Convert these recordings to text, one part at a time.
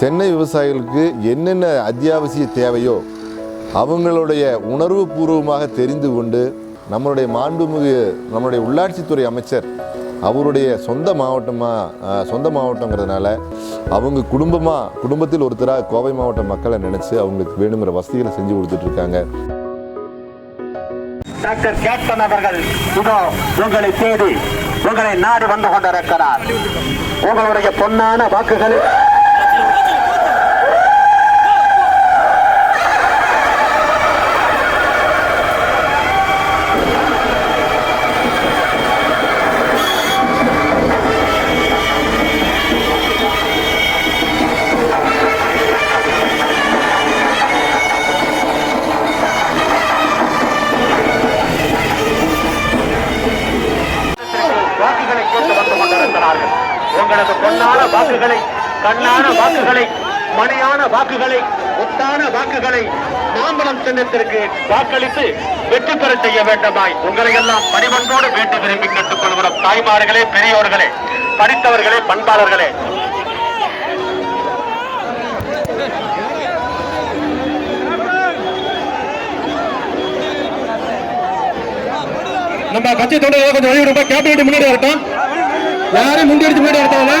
தென்னை விவசாயிகளுக்கு என்னென்ன அத்தியாவசிய தேவையோ அவங்களுடைய உணர்வு பூர்வமாக தெரிந்து கொண்டு நம்மளுடைய மாண்புமிகு நம்மளுடைய உள்ளாட்சித்துறை அமைச்சர் அவருடைய சொந்த மாவட்டமாக சொந்த மாவட்டங்கிறதுனால அவங்க குடும்பமாக குடும்பத்தில் ஒருத்தராக கோவை மாவட்ட மக்களை நினச்சி அவங்களுக்கு வேணுங்கிற வசதிகளை செஞ்சு கொடுத்துட்ருக்காங்க. டாக்டர் கேப்டன் அவர்கள் இதோ உங்களை தேடி உங்களை நாடு வந்து கொண்டிருக்கிறார். உங்களுடைய பொன்னான வாக்குகள் கொண்டிருக்கிறார்கள் உங்களது பொன்னான வாக்குகளை கண்ணான வாக்குகளை மணியான வாக்குகளை ஒத்தான வாக்குகளை மாம்பழம் சின்னத்திற்கு வாக்களித்து வெற்றி பெற செய்ய வேண்டுமாய் உங்களை எல்லாம் பணிவன்போடு வேண்டி விரும்பி கேட்டுக் கொள்கிறோம் தாய்மார்களே பெரியோர்களே படித்தவர்களே பண்பாளர்களே. நம்ம கட்சி தொண்டர்கள் கொஞ்சம் வழி விடுப்பா கேபினட் முன்னாடி வரட்டும். யாரும் முந்தி அடிச்சு முன்னாடி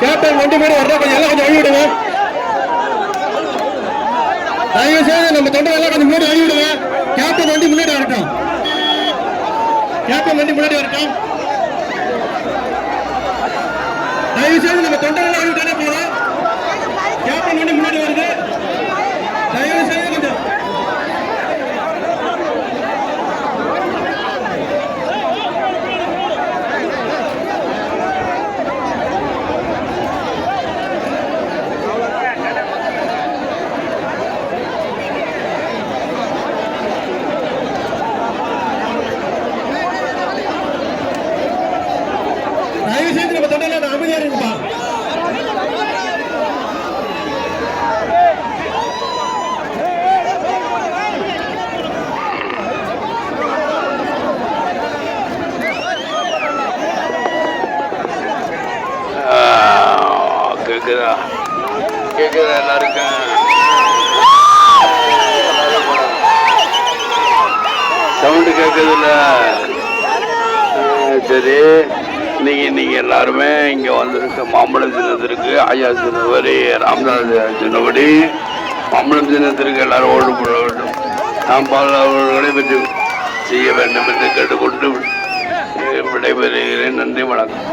கேப்டன் வண்டி முன்னாடி வரட்டும் கொஞ்சம் எல்லாம் கொஞ்சம் அழிவிடுங்க தயவு செய்து நம்ம தொண்டை எல்லாம் கொஞ்சம் முன்னாடி அழிவிடுங்க கேப்டன் வண்டி முன்னாடி வரட்டும். கேப்டன் வண்டி முன்னாடி வரட்டும். தயவு செய்து நம்ம தொண்டை எல்லாம் அழிவிட்டாங்க போதும் கேப்டன் வண்டி முன்னாடி வருது தயவு செய்து கொஞ்சம் தயவு செய்து நம்ம தொண்டர்கள் அமைதியா இருக்குப்பா கேக்குதா? கேக்குதா எல்லாருக்கும்? சவுண்டு கேட்குதுல்ல சரி இன்னைக்கு இன்னைக்கு எல்லாருமே இங்கே வந்திருக்க. மாம்பழம் தினத்திற்கு ஐயா சொன்னபடி ராமதாஸ் சின்னபடி மாம்பழம் தினத்திற்கு எல்லாரும் ஓடு போட வேண்டும். நாம் பல அவர்களை பற்றி செய்ய வேண்டும் என்று கேட்டுக்கொண்டு விடைபெறுகிறேன். நன்றி வணக்கம்.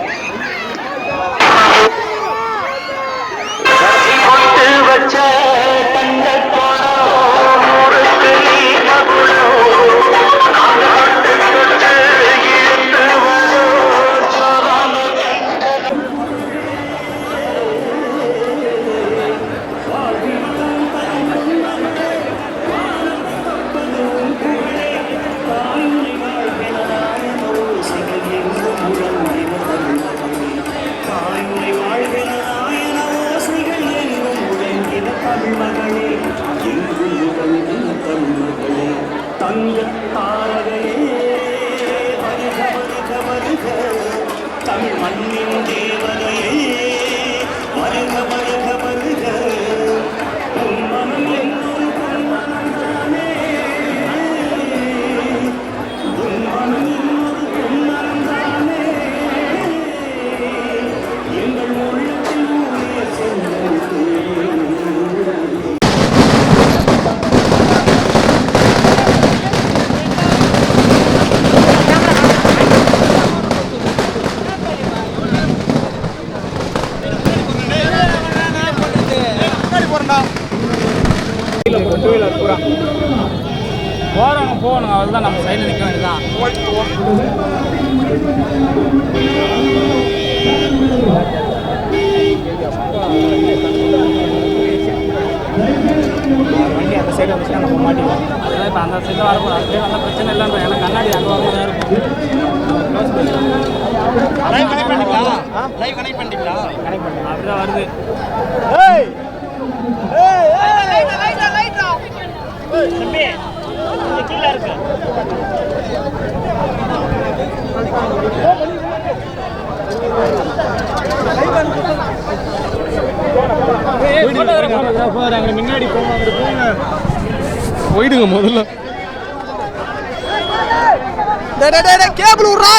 கொண்டு போகணும் அவ்வளோதான் நம்ம சைடில் நிற்க வேண்டியதான் வண்டி அந்த சைடு வந்துச்சுன்னா நம்ம மாட்டிக்கலாம் அதனால இப்போ அந்த சைடு வரப்போ அந்த சைடு வந்தால் பிரச்சனை இல்லைன்ற எனக்கு கண்ணாடி அங்கே வரணும் தான் இருக்கும். லைவ் கனெக்ட் பண்ணிங்களா? லைவ் கனெக்ட் பண்ணிங்களா? கனெக்ட் பண்ணிக்கலாம். அப்படிதான் வருது. தம்பி. சார் அங்கே முன்னாடி போங்க அங்கே போங்க. போயிடுங்க முதல்ல. கேபிள் விட்றா.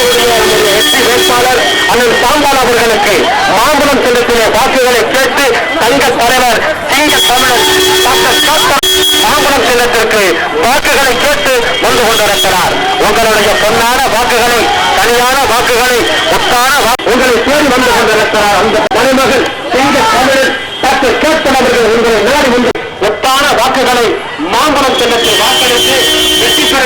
வேட்பாளர் அண்ணன் சாம்பால் அவர்களுக்கு மாம்பழம் செலுத்திய வாக்குகளை கேட்டு தங்க தலைவர் சிங்க தமிழர் மாம்பழம் சின்னத்திற்கு வாக்குகளை கேட்டு வந்து கொண்டிருக்கிறார். உங்களுடைய பொன்னான வாக்குகளை தனியான வாக்குகளை ஒத்தான உங்களை தேடி வந்து கொண்டிருக்கிறார் அந்த மணிமகள் சிங்க தமிழர் டாக்டர் கேட்டன் அவர்கள். உங்களை நாடி வந்து ஒத்தான வாக்குகளை மாம்பழம் செல்லத்தில் வாக்களித்து வெற்றி பெற